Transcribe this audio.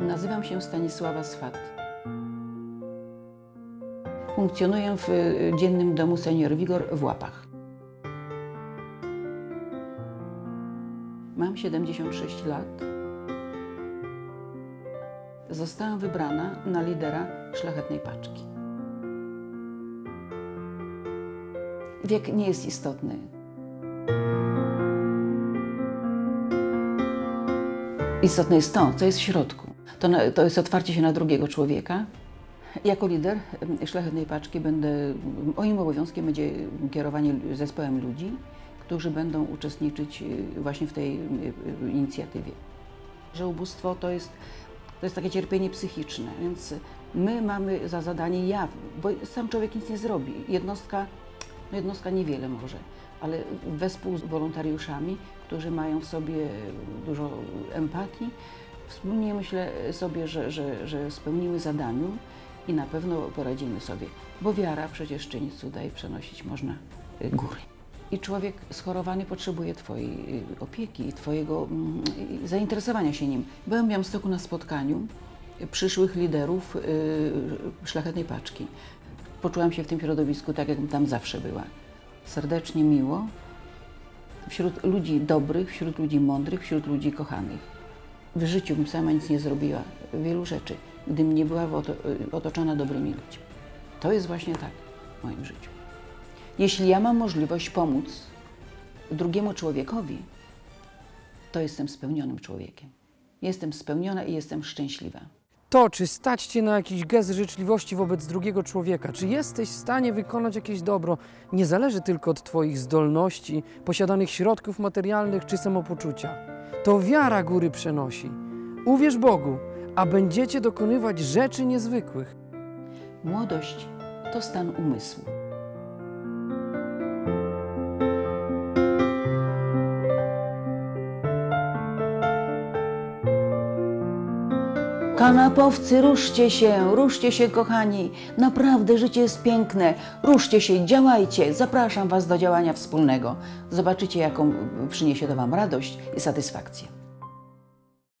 Nazywam się Stanisława Swat. Funkcjonuję w y, dziennym domu Senior Wigor w Łapach. Mam 76 lat. Zostałam wybrana na lidera szlachetnej paczki. Wiek nie jest istotny. Istotne jest to, co jest w środku. To, na, to jest otwarcie się na drugiego człowieka. Jako lider szlachetnej paczki będę, moim obowiązkiem będzie kierowanie zespołem ludzi, którzy będą uczestniczyć y, właśnie w tej y, y, inicjatywie. Że ubóstwo to jest, to jest takie cierpienie psychiczne, więc my mamy za zadanie, ja, bo sam człowiek nic nie zrobi. Jednostka, no jednostka niewiele może, ale wespół z wolontariuszami, którzy mają w sobie dużo empatii, wspólnie myślę sobie, że, że, że spełnimy zadaniu i na pewno poradzimy sobie, bo wiara przecież czyni cuda i przenosić można y, góry. I człowiek schorowany potrzebuje Twojej y, opieki i Twojego mm, zainteresowania się nim. Byłem w Białymstoku na spotkaniu przyszłych liderów y, Szlachetnej Paczki. Poczułam się w tym środowisku tak, jakbym tam zawsze była. Serdecznie, miło, wśród ludzi dobrych, wśród ludzi mądrych, wśród ludzi kochanych. W życiu bym sama nic nie zrobiła, wielu rzeczy, gdybym nie była oto, otoczona dobrymi ludźmi. To jest właśnie tak w moim życiu. Jeśli ja mam możliwość pomóc drugiemu człowiekowi, to jestem spełnionym człowiekiem. Jestem spełniona i jestem szczęśliwa. To, czy stać cię na jakiś gest życzliwości wobec drugiego człowieka, czy jesteś w stanie wykonać jakieś dobro, nie zależy tylko od Twoich zdolności, posiadanych środków materialnych czy samopoczucia. To wiara góry przenosi. Uwierz Bogu, a będziecie dokonywać rzeczy niezwykłych. Młodość to stan umysłu. Kanapowcy, ruszcie się, ruszcie się, kochani. Naprawdę życie jest piękne. Ruszcie się, działajcie. Zapraszam Was do działania wspólnego. Zobaczycie, jaką przyniesie to Wam radość i satysfakcję.